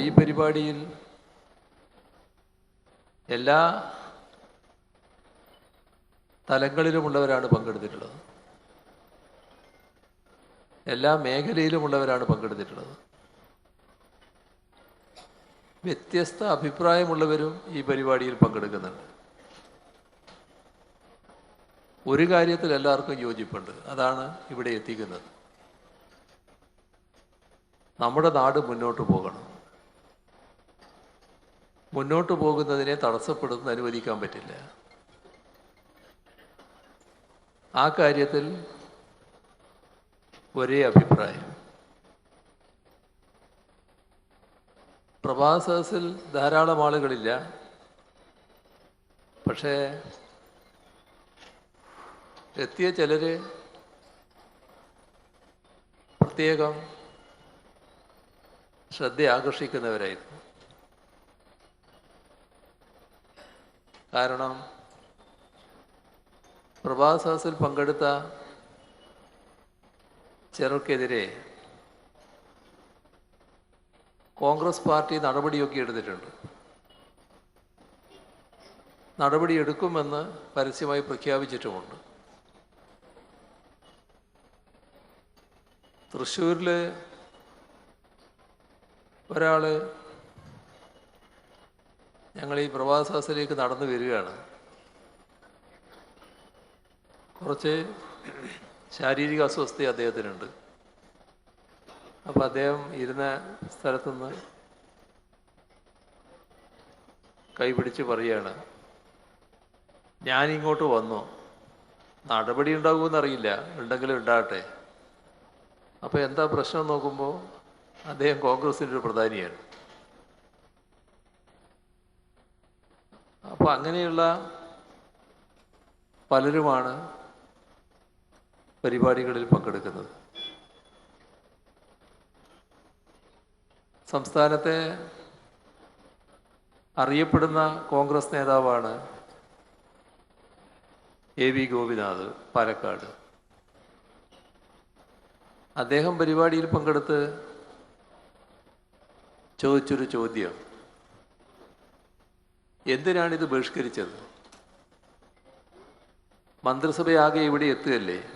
ഈ പരിപാടിയിൽ എല്ലാ തലങ്ങളിലുമുള്ളവരാണ് പങ്കെടുത്തിട്ടുള്ളത്. എല്ലാ മേഖലയിലുമുള്ളവരാണ് പങ്കെടുത്തിട്ടുള്ളത്. വ്യത്യസ്ത അഭിപ്രായമുള്ളവരും ഈ പരിപാടിയിൽ പങ്കെടുക്കുന്നുണ്ട്. ഒരു കാര്യത്തിൽ എല്ലാവർക്കും യോജിപ്പുണ്ട്. അതാണ് ഇവിടെ എത്തിക്കുന്നത്. നമ്മുടെ നാട് മുന്നോട്ട് പോകണം. മുന്നോട്ട് പോകുന്നതിനെ തടസ്സപ്പെടുന്ന അനുവദിക്കാൻ പറ്റില്ല. ആ കാര്യത്തിൽ ഒരേ അഭിപ്രായം. പ്രഭാസത്തിൽ ധാരാളം ആളുകളില്ല. പക്ഷേ എത്തിയ ചിലര് പ്രത്യേകം ശ്രദ്ധ ആകർഷിക്കുന്നവരായിരുന്നു കാരണം പ്രഭാസത്തിൽ പങ്കെടുത്ത ചിലർക്കെതിരെ കോൺഗ്രസ് പാർട്ടി നടപടിയൊക്കെ എടുത്തിട്ടുണ്ട്. നടപടിയെടുക്കുമെന്ന് പരസ്യമായി പ്രഖ്യാപിച്ചിട്ടുമുണ്ട്. തൃശ്ശൂരിൽ ഒരാൾ ഞങ്ങൾ ഈ പ്രവാസത്തിലേക്ക് നടന്നു വരികയാണ്. കുറച്ച് ശാരീരിക അസ്വസ്ഥ അദ്ദേഹത്തിനുണ്ട്. അപ്പം അദ്ദേഹം ഇരുന്ന സ്ഥലത്തുനിന്ന് കൈപിടിച്ച് പറയുകയാണ് ഞാനിങ്ങോട്ട് വന്നു. നടപടി ഉണ്ടാകുമെന്നറിയില്ല ഉണ്ടെങ്കിലും ഉണ്ടാകട്ടെ. അപ്പോൾ എന്താ പ്രശ്നം നോക്കുമ്പോൾ അദ്ദേഹം കോൺഗ്രസിന്റെ ഒരു പ്രധാനിയാണ്. അപ്പോൾ അങ്ങനെയുള്ള പലരുമാണ് പരിപാടികളിൽ പങ്കെടുക്കുന്നത്. സംസ്ഥാനത്തെ അറിയപ്പെടുന്ന കോൺഗ്രസ് നേതാവാണ് എ വി ഗോപിനാഥ് പാലക്കാട്. അദ്ദേഹം പരിപാടിയിൽ പങ്കെടുത്ത് ചോദിച്ചൊരു ചോദ്യം. എന്തിനാണിത് ബഹിഷ്കരിച്ചത്? മന്ത്രിസഭയാകെ ഇവിടെ എത്തുകയല്ലേ?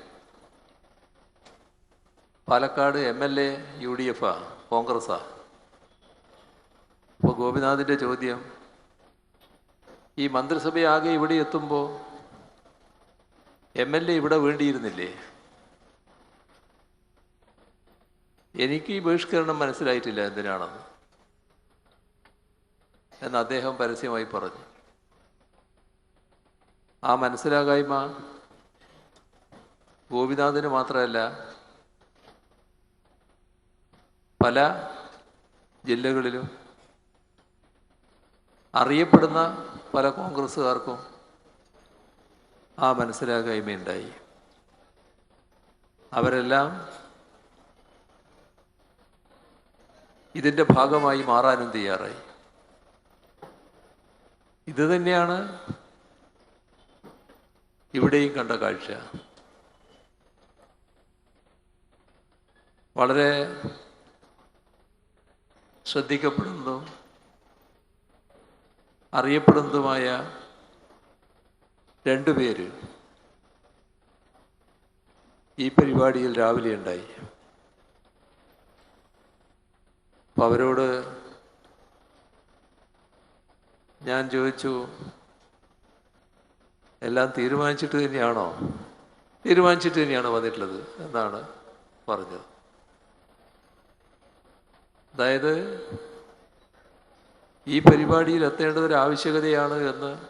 Palakkad M L A U D എഫാ കോൺഗ്രസ്സാ? അപ്പോൾ ഗോപിനാഥിന്റെ ചോദ്യം. ഈ മന്ത്രിസഭയാകെ ഇവിടെ എത്തുമ്പോൾ എം എൽ എ ഇവിടെ വേണ്ടിയിരുന്നില്ലേ? എനിക്ക് ഈ ബഹിഷ്കരണം മനസ്സിലായിട്ടില്ല എന്തിനാണെന്ന്. എന്ന് അദ്ദേഹം പരസ്യമായി പറഞ്ഞു. ആ മനസ്സിലാകായ്മ ഗോപിനാഥന് മാത്രമല്ല പല ജില്ലകളിലും അറിയപ്പെടുന്ന പല കോൺഗ്രസ്സുകാർക്കും ആ മനസ്സിലാകായ്മയുണ്ടായി. അവരെല്ലാം ഇതിന്റെ ഭാഗമായി മാറാനും തയ്യാറായി. ഇത് തന്നെയാണ് ഇവിടെയും കണ്ട കാഴ്ച. വളരെ ശ്രദ്ധിക്കപ്പെടുന്നതും അറിയപ്പെടുന്നതുമായ രണ്ടുപേര് ഈ പരിപാടിയിൽ രാവിലെ ഉണ്ടായി. അപ്പം അവരോട് ഞാൻ ചോദിച്ചു എല്ലാം തീരുമാനിച്ചിട്ട് തന്നെയാണോ? തീരുമാനിച്ചിട്ട് തന്നെയാണോ വന്നിട്ടുള്ളത് എന്നാണ് പറഞ്ഞത്. അതായത് ഈ പരിപാടിയിൽ എത്തേണ്ട ഒരു ആവശ്യകതയാണ് എന്ന്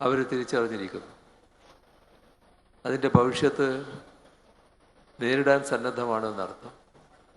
അവർ തിരിച്ചറിഞ്ഞിരിക്കുന്നു. അതിന്റെ ഭവിഷ്യത്ത് നേരിടാൻ സന്നദ്ധമാണ് എന്നർത്ഥം